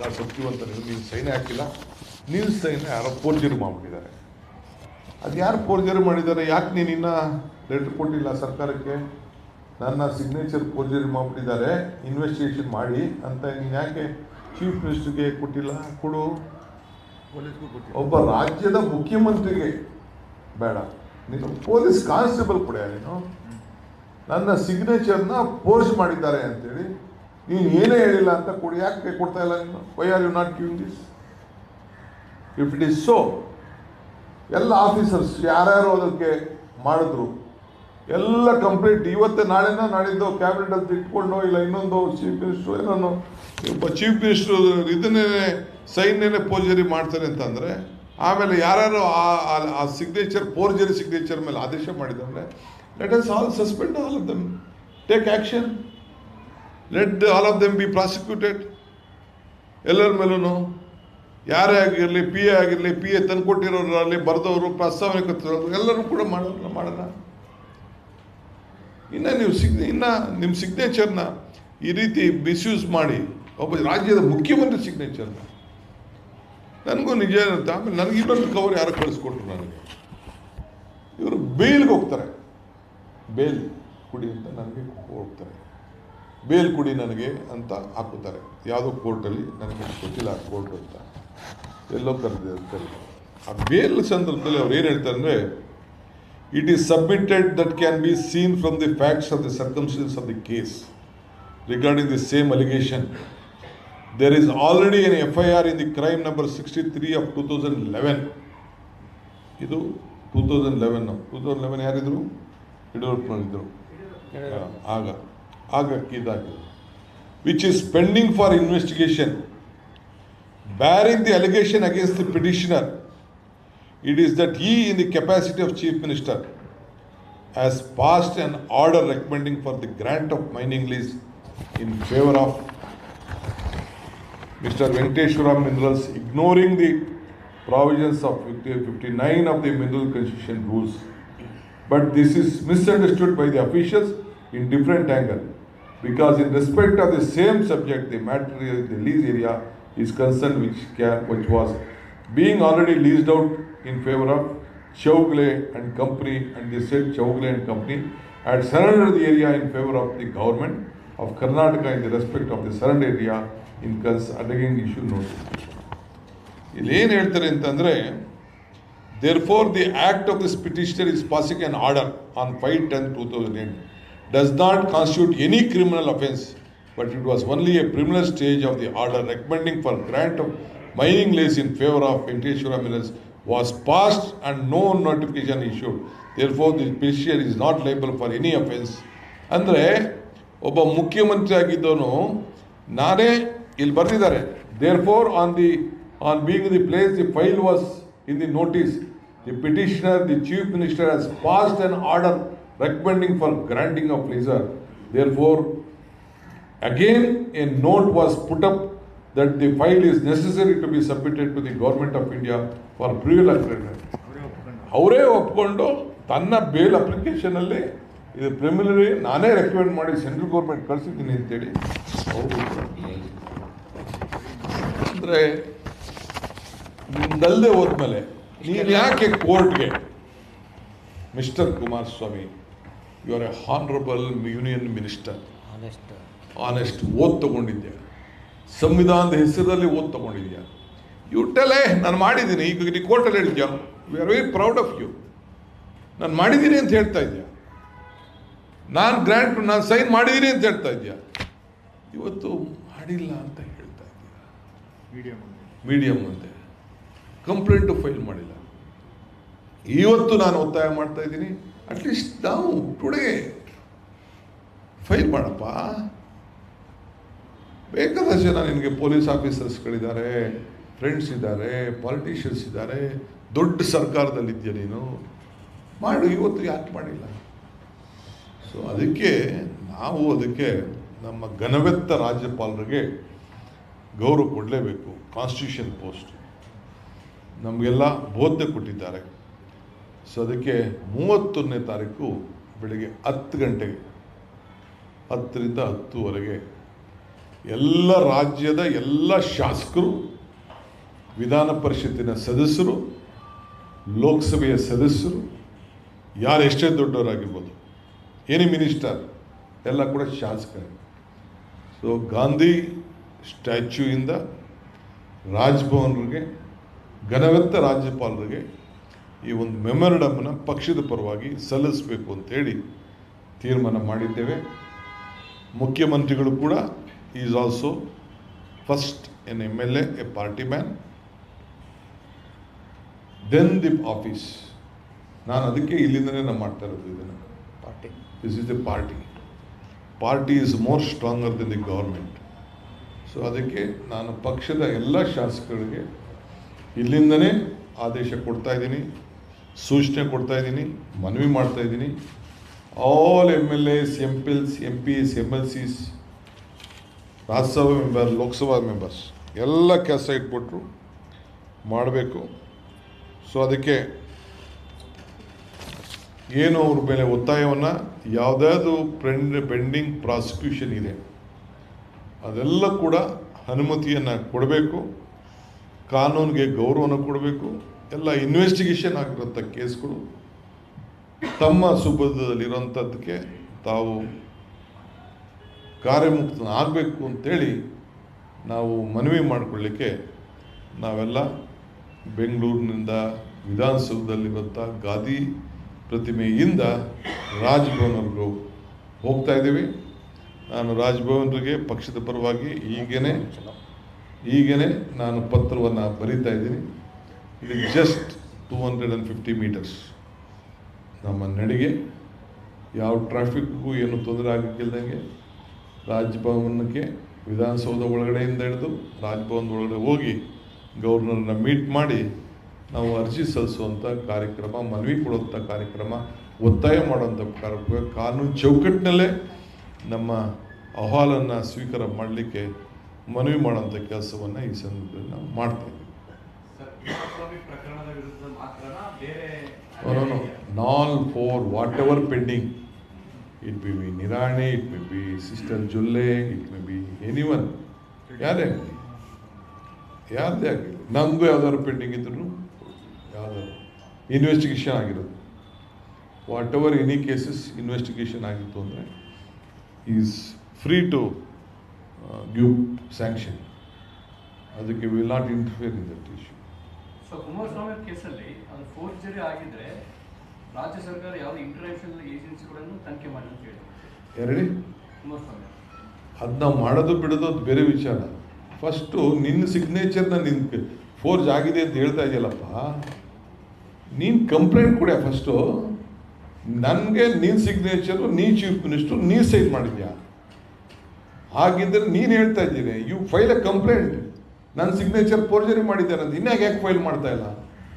ಭಾಳ ಸತ್ಯವಂತ ನೀವು ನೀನು ಸೈನ್ ಹಾಕಿಲ್ಲ. ನೀವು ಸೈನ್ ಯಾರೋ ಫೋರ್ಜರಿ ಮಾಡಿಬಿಟ್ಟಿದ್ದಾರೆ. ಅದು ಯಾರು ಫೋರ್ಜರಿ ಮಾಡಿದ್ದಾರೆ? ಯಾಕೆ ನೀನು ಇನ್ನ ಲೆಟ್ರ್ ಕೊಟ್ಟಿಲ್ಲ ಸರ್ಕಾರಕ್ಕೆ? ನನ್ನ ಸಿಗ್ನೇಚರ್ ಪೋರ್ಜರಿ ಮಾಡಿಬಿಟ್ಟಿದ್ದಾರೆ. ಇನ್ವೆಸ್ಟಿಗೇಷನ್ ಮಾಡಿ ಅಂತ ನೀನು ಯಾಕೆ ಚೀಫ್ ಮಿನಿಸ್ಟರ್ಗೆ ಕೊಟ್ಟಿಲ್ಲ? ಕೊಡು. ಒಬ್ಬ ರಾಜ್ಯದ ಮುಖ್ಯಮಂತ್ರಿಗೆ. ಬೇಡ. ನೀನು ಪೊಲೀಸ್ ಕಾನ್ಸ್ಟೇಬಲ್ ಕೊಡ ನೀನು. ನನ್ನ ಸಿಗ್ನೇಚರ್ನ ಪೋಸ್ಟ್ ಮಾಡಿದ್ದಾರೆ ಅಂತೇಳಿ ನೀನು ಏನೇ ಹೇಳಿಲ್ಲ ಅಂತ ಕೊಡಿ, ಯಾಕೆ ಕೊಡ್ತಾ ಇಲ್ಲ? ನೀನು why are you not giving this if it is so ಎಲ್ಲ ಆಫೀಸರ್ಸ್ ಯಾರ್ಯಾರು ಅದಕ್ಕೆ ಮಾಡಿದ್ರು, ಎಲ್ಲ ಕಂಪ್ಲೀಟ್ ಇವತ್ತೇ ನಾಳೆನ ನಾಳಿದ್ದು ಕ್ಯಾಬಿನೆಟ್ ಅಂತ ಇಟ್ಕೊಂಡು, ಇಲ್ಲ ಇನ್ನೊಂದು ಚೀಫ್ ಮಿನಿಸ್ಟ್ರು ಏನೋ ಒಬ್ಬ ಚೀಫ್ ಮಿನಿಸ್ಟ್ರು ಇದನ್ನೇ ಸೈನ್ಯನೇ ಪೋರ್ಜರಿ ಮಾಡ್ತಾರೆ ಅಂತಂದರೆ, ಆಮೇಲೆ ಯಾರ್ಯಾರು ಆ- ಸಿಗ್ನೇಚರ್ ಪೋರ್ಜರಿ ಸಿಗ್ನೇಚರ್ ಮೇಲೆ ಆದೇಶ ಮಾಡಿದ್ರೆ let us all suspend all them take action let all of them be prosecuted ಎಲ್ಲರ ಮೇಲೂ ಯಾರೇ ಆಗಿರಲಿ ಪಿ ಎ ಆಗಿರಲಿ ಪಿ ಎ ತಂದು ಕೊಟ್ಟಿರೋರಲ್ಲಿ ಬರೆದವರು, ಪ್ರಸ್ತಾವನೆ ಕೊಟ್ಟಿರೋರು, ಎಲ್ಲರೂ ಕೂಡ ಮಾಡೋಲ್ಲ ಮಾಡೋಣ. ಇನ್ನು ನೀವು ಸಿಗ್ ಇನ್ನು ನಿಮ್ಮ ಸಿಗ್ನೇಚರ್ನ ಈ ರೀತಿ ಮಿಸ್ಯೂಸ್ ಮಾಡಿ, ಒಬ್ಬ ರಾಜ್ಯದ ಮುಖ್ಯಮಂತ್ರಿ ಸಿಗ್ನೇಚರ್ನ ನನಗೂ ನಿಜ ಏನಂತ, ಆಮೇಲೆ ನನಗೆ ಇನ್ನೊಂದು ಕವರ್ ಯಾರು ಕಳಿಸ್ಕೊಟ್ರು ನನಗೆ. ಇವರು ಬೇಲ್ಗೆ ಹೋಗ್ತಾರೆ. ಬೇಲ್ ಕುಡಿ ಅಂತ ನನಗೆ ಹೋಗ್ತಾರೆ. ಬೇಲ್ ಕೊಡಿ ನನಗೆ ಅಂತ ಹಾಕುತ್ತಾರೆ. ಯಾವುದೋ ಕೋರ್ಟಲ್ಲಿ ನನಗೆ ಗೊತ್ತಿಲ್ಲ ಕೋರ್ಟ್ ಅಂತ. ಎಲ್ಲೋ ಕರೆದಿದೆ ಅಂತೇಳಿ ಆ ಬೇಲ್ ಸಂದರ್ಭದಲ್ಲಿ ಅವ್ರು ಏನು ಹೇಳ್ತಾರೆ ಅಂದರೆ it is submitted that can be seen from the facts of the circumstances of the case regarding the same allegation there is already an F I R in the crime number sixty three of two thousand eleven ಇದು two thousand eleven two thousand eleven ಯಾರಿದ್ರು? ಯಡಿಯೂರಪ್ಪನವರಿದ್ದರು ಆಗ. ಆಗ ಇದಾಗಿದೆ which is pending for investigation bearing the allegation against the petitioner, it is that he, in the capacity of Chief Minister, has passed an order recommending for the grant of mining lease in favor of Mr. Venkateshwara Minerals, ignoring the provisions of 50 59 of the Mineral Concession Rules. But this is misunderstood by the officials in different angle, because in respect of the same subject, the material, the lease area is concerned which can, which was being already leased out in favor of Chaugle and Company, and they said Chaugle and Company had surrendered the area in favor of the government of Karnataka in the respect of the surrender area in cons again issue notice. ಇಲ್ಲಿ ಏನು ಹೇಳ್ತಾರೆ ಅಂತಂದರೆ Therefore, the act of this petitioner is passing an order on 5 10 2008 does not constitute any criminal offense, but it was only a preliminary stage of the order recommending for grant of mining lease in favor of Venkateshwara Minerals was passed and no notification issued. Therefore, the petitioner is not liable for any offense. ಅಂದರೆ ಒಬ್ಬ ಮುಖ್ಯಮಂತ್ರಿ ಆಗಿದ್ದವನು ನಾನೇ ಇಲ್ಲಿ ಬರೆದಿದ್ದಾರೆ therefore on the on being the place the file was in the notice the petitioner the chief minister has passed an order recommending for granting of lessor therefore Again, a note was put up that the file is necessary to be submitted to the government of India for approval agreement. ಅವರೇ ಒಪ್ಕೊಂಡು ತನ್ನ bail ಅಪ್ಲಿಕೇಶನಲ್ಲಿ ಇದು ಪ್ರಿಮಿಲರಿ ನಾನೇ recommend ಮಾಡಿ central government ಕಳಿಸಿದ್ದೀನಿ ಅಂತೇಳಿ ಅಂದರೆ ನಿಂದಲ್ಲದೆ ಹೋದ್ಮೇಲೆ ನೀನು ಯಾಕೆ ಕೋರ್ಟ್ಗೆ mister Kumaraswamy you are a honourable union minister honest honest oath ತಗೊಂಡಿದ್ದೆ ಸಂವಿಧಾನದ ಹೆಸರಲ್ಲಿ ಓದ್ ತಗೊಂಡಿದ್ಯಾ? ಯು ಟೆಲೆ ನಾನು ಮಾಡಿದ್ದೀನಿ. ಈಗ ನೀ ಕೋರ್ಟಲ್ಲಿ ಹೇಳಿದ್ಯಾ? We are very proud of you ನಾನು ಮಾಡಿದ್ದೀನಿ ಅಂತ ಹೇಳ್ತಾ ಇದ್ಯಾ? ನಾನು ಗ್ರ್ಯಾಂಟ್ ನಾನು ಸೈನ್ ಮಾಡಿದ್ದೀನಿ ಅಂತ ಹೇಳ್ತಾ ಇದ್ಯಾ? ಇವತ್ತು ಮಾಡಿಲ್ಲ ಅಂತ ಹೇಳ್ತಾ ಇದ್ದೀಯ ಮೀಡಿಯಂ ಮುಂದೆ. ಮೀಡಿಯಮ್ ಅಂತೆ ಕಂಪ್ಲೇಂಟು ಫೈಲ್ ಮಾಡಿಲ್ಲ. ಇವತ್ತು ನಾನು ಒತ್ತಾಯ ಮಾಡ್ತಾ ಇದ್ದೀನಿ. ಅಟ್ಲೀಸ್ಟ್ ನಾವು ಟುಡೇ ಫೈಲ್ ಮಾಡಪ್ಪ. ಬೇಕಾದಷ್ಟು ಜನ ನಿನಗೆ ಪೊಲೀಸ್ ಆಫೀಸರ್ಸ್ಗಳಿದ್ದಾರೆ ಫ್ರೆಂಡ್ಸ್ ಇದ್ದಾರೆ ಪಾಲಿಟಿಷಿಯನ್ಸ್ ಇದ್ದಾರೆ. ದೊಡ್ಡ ಸರ್ಕಾರದಲ್ಲಿದ್ದೀಯ ನೀನು. ಮಾಡು, ಇವತ್ತು ಯಾಕೆ ಮಾಡಿಲ್ಲ? ಸೊ ಅದಕ್ಕೆ ನಾವು ಅದಕ್ಕೆ ನಮ್ಮ ಘನವೆತ್ತ ರಾಜ್ಯಪಾಲರಿಗೆ ಗೌರವ ಕೊಡಲೇಬೇಕು. ಕಾನ್ಸ್ಟಿಟ್ಯೂಷನ್ ಪೋಸ್ಟ್ ನಮಗೆಲ್ಲ ಬೋಧನೆ ಕೊಟ್ಟಿದ್ದಾರೆ. ಸೊ ಅದಕ್ಕೆ ಮೂವತ್ತೊಂದನೇ ತಾರೀಕು ಬೆಳಗ್ಗೆ ಹತ್ತು ಗಂಟೆಗೆ, ಹತ್ತರಿಂದ ಹತ್ತುವರೆಗೆ ಎಲ್ಲ ರಾಜ್ಯದ ಎಲ್ಲ ಶಾಸಕರು, ವಿಧಾನ ಪರಿಷತ್ತಿನ ಸದಸ್ಯರು, ಲೋಕಸಭೆಯ ಸದಸ್ಯರು, ಯಾರು ಎಷ್ಟೇ ದೊಡ್ಡವರಾಗಿರ್ಬೋದು, ಏನೇ ಮಿನಿಸ್ಟರ್, ಎಲ್ಲ ಕೂಡ ಶಾಸಕರೇ. ಸೊ ಗಾಂಧಿ ಸ್ಟ್ಯಾಚ್ಯೂಯಿಂದ ರಾಜ್ಭವನ್ರಿಗೆ ಘನವೆತ್ತ ರಾಜ್ಯಪಾಲರಿಗೆ ಈ ಒಂದು ಮೆಮೊರಂಡಮ್ನ ಪಕ್ಷದ ಪರವಾಗಿ ಸಲ್ಲಿಸಬೇಕು ಅಂತೇಳಿ ತೀರ್ಮಾನ ಮಾಡಿದ್ದೇವೆ. ಮುಖ್ಯಮಂತ್ರಿಗಳು ಕೂಡ is also first N M L A a party man then the office ನಾನು ಅದಕ್ಕೆ ಇಲ್ಲಿಂದನೇ ನಾನು ಮಾಡ್ತಾ ಇರೋದು ಇದನ್ನು. Party this is a party party is more stronger then the government so ಅದಕ್ಕೆ ನಾನು ಪಕ್ಷದ ಎಲ್ಲ ಶಾಸಕರಿಗೆ ಇಲ್ಲಿಂದನೇ ಆದೇಶ ಕೊಡ್ತಾ ಇದ್ದೀನಿ. ಸೂಚನೆ ಕೊಡ್ತಾ ಇದ್ದೀನಿ, ಮನವಿ ಮಾಡ್ತಾ ಇದ್ದೀನಿ. All M L S M pills M Ps M L Cs Rajya Sabha member, Lok Sabha members, ಎಲ್ಲ ಕೆಲಸ ಇಟ್ಬಿಟ್ರು ಮಾಡಬೇಕು. ಸೊ ಅದಕ್ಕೆ ಏನು ಅವ್ರ ಮೇಲೆ ಒತ್ತಾಯವನ್ನು, ಯಾವುದಾದ್ರು ಪೆಂಡ್, ಪೆಂಡಿಂಗ್ ಪ್ರಾಸಿಕ್ಯೂಷನ್ ಇದೆ, ಅದೆಲ್ಲ ಕೂಡ ಅನುಮತಿಯನ್ನು ಕೊಡಬೇಕು. ಕಾನೂನಿಗೆ ಗೌರವನ ಕೊಡಬೇಕು. ಎಲ್ಲ ಇನ್ವೆಸ್ಟಿಗೇಷನ್ ಆಗಿರೋಂಥ ಕೇಸ್ಗಳು ತಮ್ಮ ಸುಬದ್ಧದಲ್ಲಿರೋಂಥದ್ದಕ್ಕೆ ತಾವು ಕಾರ್ಯಮುಕ್ತನಾಗಬೇಕು ಅಂತೇಳಿ ನಾವು ಮನವಿ ಮಾಡಿಕೊಳ್ಳಿಕ್ಕೆ ನಾವೆಲ್ಲ ಬೆಂಗಳೂರಿನಿಂದ ವಿಧಾನಸೌಧದಲ್ಲಿರುವಂಥ ಗಾದಿ ಪ್ರತಿಮೆಯಿಂದ ರಾಜ್ಭವನ್ವರೆಗೂ ಹೋಗ್ತಾ ಇದ್ದೀವಿ. ನಾನು ರಾಜಭವನರಿಗೆ ಪಕ್ಷದ ಪರವಾಗಿ ಈಗೇನೆ ಈಗೇನೆ ನಾನು ಪತ್ರವನ್ನು ಬರೀತಾ ಇದ್ದೀನಿ. ಇದು just two hundred and fifty metres ನಮ್ಮ ನಡಿಗೆ, ಯಾವ ಟ್ರಾಫಿಕ್ಗೂ ಏನು ತೊಂದರೆ ಆಗಕ್ಕಿಲ್ದಂಗೆ ರಾಜ್ಭವನಕ್ಕೆ ವಿಧಾನಸೌಧ ಒಳಗಡೆಯಿಂದ ಹಿಡಿದು ರಾಜ್ಭವನದ ಒಳಗಡೆ ಹೋಗಿ ಗೌರ್ನರನ್ನ ಮೀಟ್ ಮಾಡಿ ನಾವು ಅರ್ಜಿ ಸಲ್ಲಿಸುವಂಥ ಕಾರ್ಯಕ್ರಮ, ಮನವಿ ಕೊಡುವಂಥ ಕಾರ್ಯಕ್ರಮ, ಒತ್ತಾಯ ಮಾಡುವಂಥ ಕಾರ್ಯಕ್ರಮ, ಕಾನೂನು ಚೌಕಟ್ಟಿನಲ್ಲೇ ನಮ್ಮ ಅಹವಾಲನ್ನು ಸ್ವೀಕಾರ ಮಾಡಲಿಕ್ಕೆ ಮನವಿ ಮಾಡುವಂಥ ಕೆಲಸವನ್ನು ಈ ಸಂದರ್ಭದಲ್ಲಿ ನಾವು ಮಾಡ್ತಾ ಇದ್ದೀವಿ ಸರ್ ಕುಮಾರಸ್ವಾಮಿ ಪ್ರಕರಣದ ವಿರುದ್ಧ ಮಾತ್ರನಾ ಬೇರೆ No, no, no. Null for whatever pending. It may be Nirane, it may be Sister Julle, may be anyone. ಯಾರೇ ಆಗಲಿ ಯಾರದೇ ಆಗಲಿ ನಮಗೂ ಯಾವ್ದಾದ್ರು ಪೆಂಡಿಂಗ್ ಇದ್ರು ಯಾವ್ದಾದ್ರು ಇನ್ವೆಸ್ಟಿಗೇಷನ್ ಆಗಿರೋದು whatever any cases investigation ಆಗಿತ್ತು ಅಂದರೆ is free to give sanction ಅದಕ್ಕೆ will not interfere in that issue so Kumaraswamy ಕೇಸಲ್ಲಿ ಅದು ಫೋರ್ಜರಿ ಆಗಿದ್ರೆ ರಾಜ್ಯ ಸರ್ಕಾರ ಯಾವ ಇಂಟರ್ನ್ಯಾಷನಲ್ ಏಜೆನ್ಸಿಗಳನ್ನು ತನಿಖೆ ಮಾಡಿ ಅಂತ ಹೇಳಿ. ಕುಮಾರಸ್ವಾಮಿ ಅದನ್ನ ಮಾಡೋದು ಬಿಡೋದು ಅದು ಬೇರೆ ವಿಚಾರ. ಫಸ್ಟು ನಿನ್ನ ಸಿಗ್ನೇಚರ್ನ ನಿನ್ನ ಫೋರ್ಜ್ ಆಗಿದೆ ಅಂತ ಹೇಳ್ತಾ ಇದೆಯಲ್ಲಪ್ಪ. ನೀನು ಕಂಪ್ಲೇಂಟ್ ಕೊಡ ಫಸ್ಟು ನನಗೆ ನಿನ್ನ ಸಿಗ್ನೇಚರು ನೀ ಚೀಫ್ ಮಿನಿಸ್ಟ್ರು ನೀ ಸೈನ್ ಮಾಡಿದ್ಯಾ? ಹಾಗಿದ್ದರೆ ನೀನು ಹೇಳ್ತಾ ಇದ್ದೀನಿ ಯು ಫೈಲ್ ಅ ಕಂಪ್ಲೇಂಟ್ ನನ್ನ ಸಿಗ್ನೇಚರ್ ಪೋರ್ಜರಿ ಮಾಡಿದ್ದೇನೆ ಅಂತ. ಯಾಕೆ ಫೈಲ್ ಮಾಡ್ತಾ ಇಲ್ಲ?